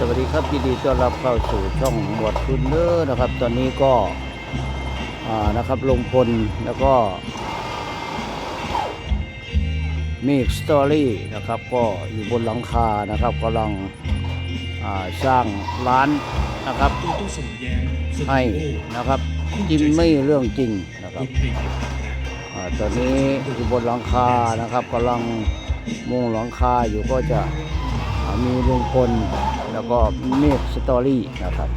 สวัสดีครับยินดีต้อนรับเข้าสู่ช่องหมวดคุณเนอร์นะครับ ตอนนี้ก็นะครับลงพลแล้วก็มีสตอรี่นะครับ ก็อยู่บนหลังคานะครับกำลังสร้างร้านนะครับ ให้นะครับจิมไม่เรื่องจริงนะครับอตอนนี้อยู่บนหลังคานะครับกำลังมุงหลังคาอยู่ก็จะมีลุงพล แล้วก็เมฆสตอรี่นะครับ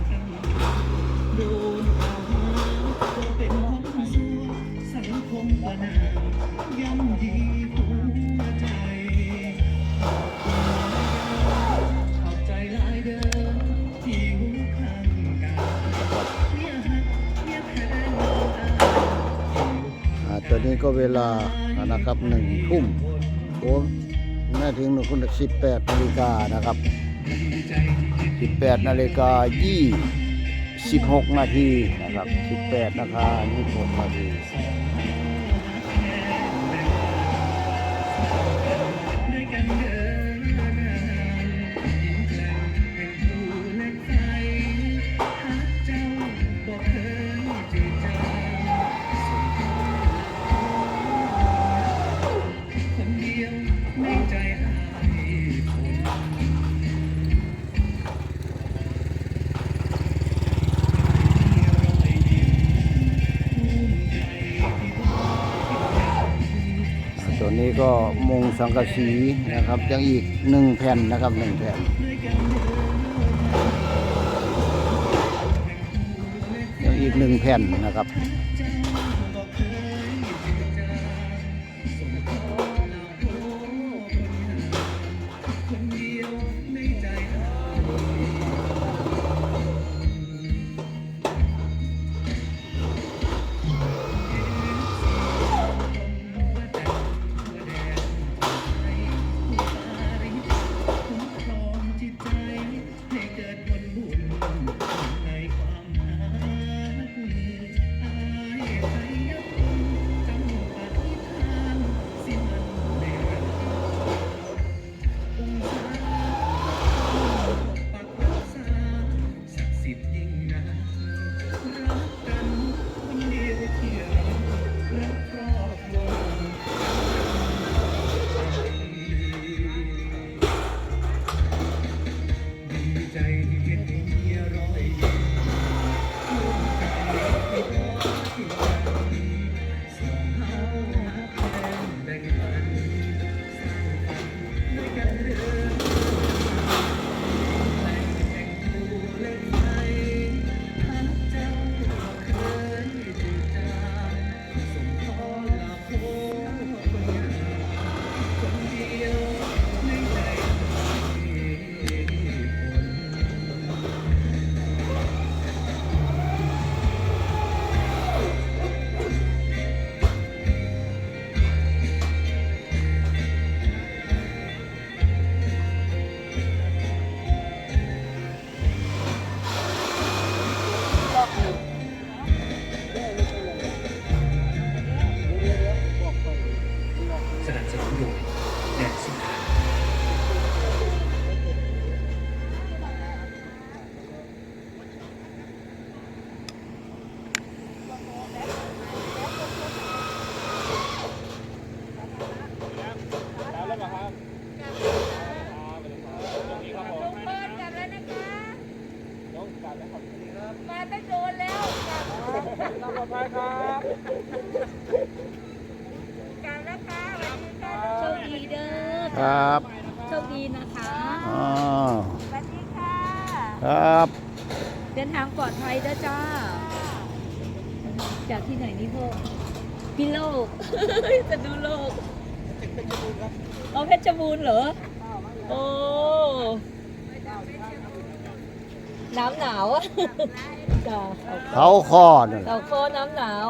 ตอนนี้ก็เวลานะครับหนึ่งทุ่มโอ้แม่ถึงหนึ่งคุณสิบแปดนาฬิกานะครับ สิบแปดนาฬิกายี่สิบหกนาทีนะครับสิบแปดนาฬิกายี่สิบหกนาที นี้ก็มุงสังกะสีนะครับยังอีกหนึ่งแผ่นนะครับหนึ่งแผ่นยังอีกหนึ่งแผ่นนะครับ ครับโชคดีนะคะอ๋อสวัสดีค่ะ ครับ เดินทางปลอดภัยเด้อจ้า จากที่ไหนนี่พ่อพิโลก จะดูโลกเอาเพชรบูรณ์เหรอ โอ้น้ำหนาวอะจ้าเขาคอนั่นแหละเราโคน้ำหนาว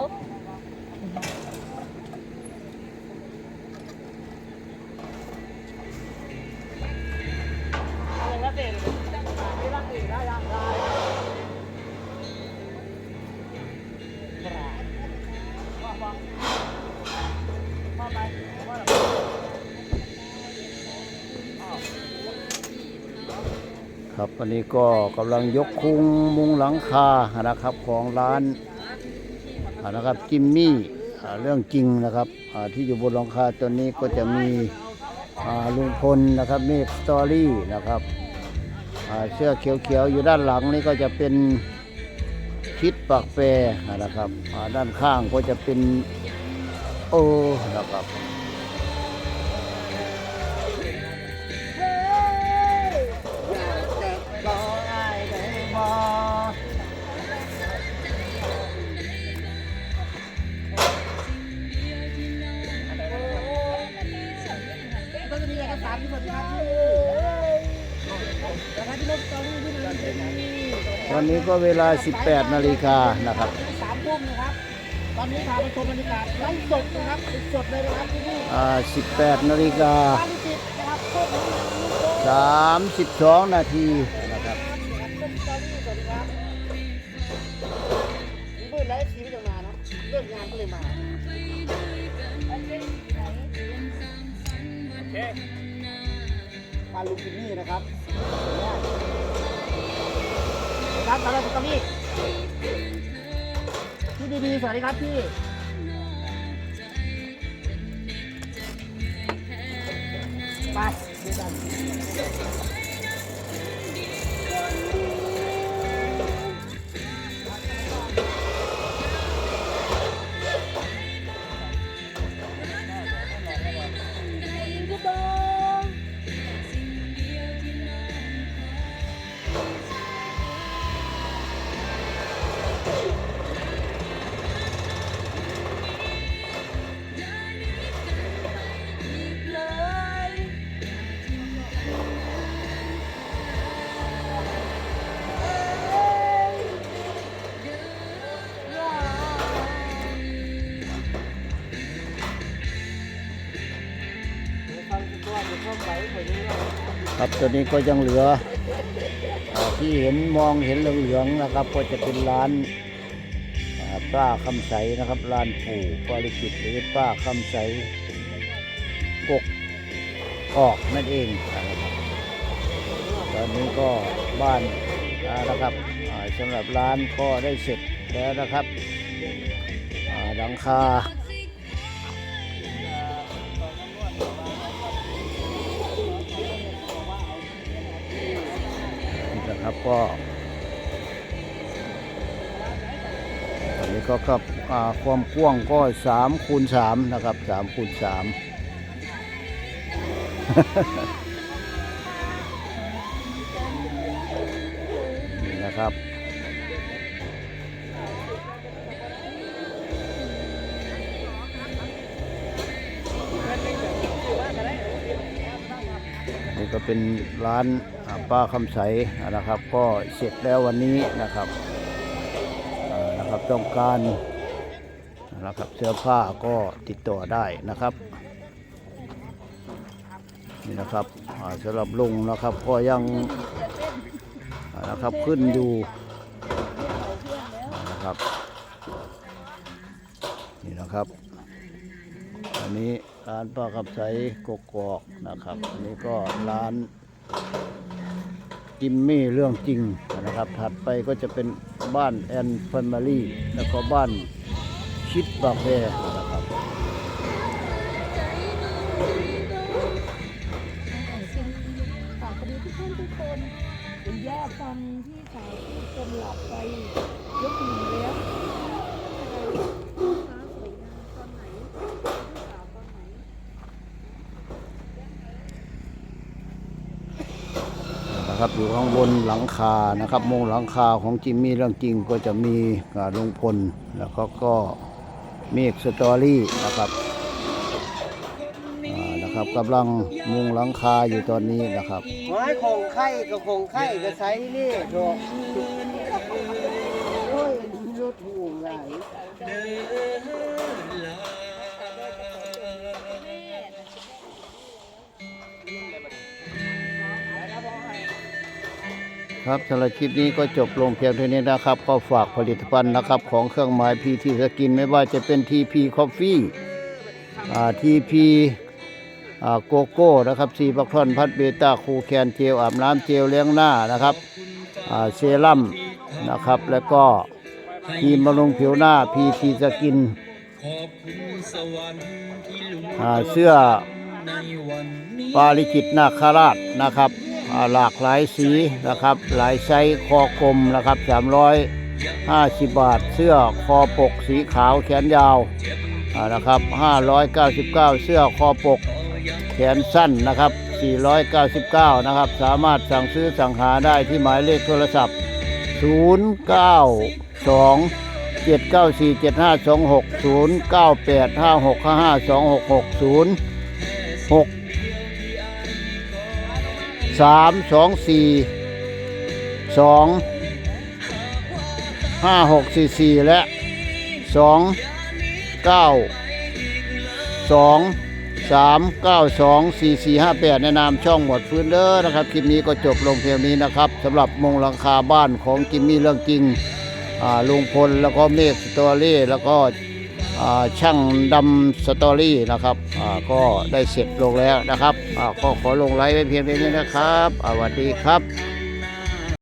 ครับวันนี้ก็กำลังยกคุงมุงหลังคานะครับของร้านนะครับจิมมี่เรื่องจริงนะครับที่อยู่บนหลังคาตัวนี้ก็จะมีลุงพลนะครับเมฆสตอรี่นะครับเสื้อเขียวๆอยู่ด้านหลังนี่ก็จะเป็นคิดปากแปรนะครับด้านข้างก็จะเป็นโอนะครับ ตอนนี้ที่มันเป็นตอนนี้ก็เวลา 18 นาฬิกานะครับสามทุ่มนะครับ ตอนนี้พาไปชมบรรยากาศไลฟ์สดนะครับสดเลยนะครับที่นี่อ่า18 นาฬิกาบ้านที่สิบนะครับโคตรน้ำลูกโป่ง32 นาที บ้าลูกินี่นะครับครับตอนแรกสตมี่พี่ดีๆสวัสดีครับพี่ไปดีกัน ครับตัวนี้ก็ยังเหลือที่เห็นมองเห็นเหลืองๆนะครับ ก็จะเป็นร้านอ่าป้าคำใสนะครับร้านปู่ปริกิตหรือป้าคำใสกกออกนั่นเองตอนนี้ก็บ้านนะครับสำหรับร้านก็ได้เสร็จแล้วนะครับหลังคา นะครับก็อันนี้ก็กับความกว้างก็สามคูณสามนะครับสามคูณสามนี่นะครับนี่ก็เป็นร้าน ป้าคำใสนะครับ ก็เสร็จแล้ววันนี้นะครับนะครับต้องการนะครับเสื้อผ้าก็ติดต่อได้นะครับนี่นะครับสำหรับลุงนะครับก็ยังนะครับขึ้นอยู่นะครับนี่นะครับอันนี้ร้านป้าขับใสกกอกนะครับอันนี้ก็ร้าน จิมมี่เรื่องจริงนะครับ ถัดไปก็จะเป็นบ้านแอนแฟมิลี่แล้วก็บ้านชิดบาแฟนะครับฝากดีทุกท่านทุกคนคุณย่าฟังที่สาวทุกคนหลับไปยกหนึ่งแล้วฟ้าสวยงามตอนไหนพี่สาวตอนไหน นะครับอยู่ข้างบนหลังคานะครับมุงหลังคาของจิมมี่เรื่องจริงก็จะมีอ่าลุงพลแล้วก็ก็เมฆสตอรี่นะครับนะครับกำลังมุงหลังคาอยู่ตอนนี้นะครับไม้คงไข่กับคงไข่กับไซนี่ดอกโอ้ยรถห่วงไหล ครับสำหรับคลิปนี้ก็จบลงเพียงเท่านี้นะครับ ก็ฝากผลิตภัณฑ์นะครับ ของเครื่องหมายพีทีสกินไม่ว่าจะเป็น TP Coffee อ่า TP อ่าโกโก้นะครับซีบักทอนพัดเบต้าคูแคนเจลอาบน้ำเจลเลี้ยงหน้านะครับเซรั่มนะครับ แล้วก็ครีมบำรุงผิวหน้าพีทีสกินเสื้อปาลิกิตนาคราชนะครับ หลากหลายสีนะครับ หลายไซส์คอกลมนะครับ350 บาท เสื้อคอปกสีขาวแขนยาวนะครับ599 เสื้อคอปกแขนสั้นนะครับ 499 นะครับ สามารถสั่งซื้อสั่งหาได้ที่หมายเลขโทรศัพท์ 092 794 7526 098 5655 2660 6 3 2 4 2 5 6 4 4และ2 9 2 3 9 2 4 4 5 8ในนามช่องหมวดฟื้นเด้อนะครับ คลิปนี้ก็จบลงเพียงนี้นะครับสำหรับมงหลังคาบ้านของกิมมี่เรื่องจริงลุงพลแล้วก็เมฆสตอรี่แล้วก็ ช่างดำสตอรี่นะครับก็ได้เสร็จลงแล้วนะครับก็ขอลงไลฟ์ไว้เพียงเท่านี้นะครับสวัสดีครับ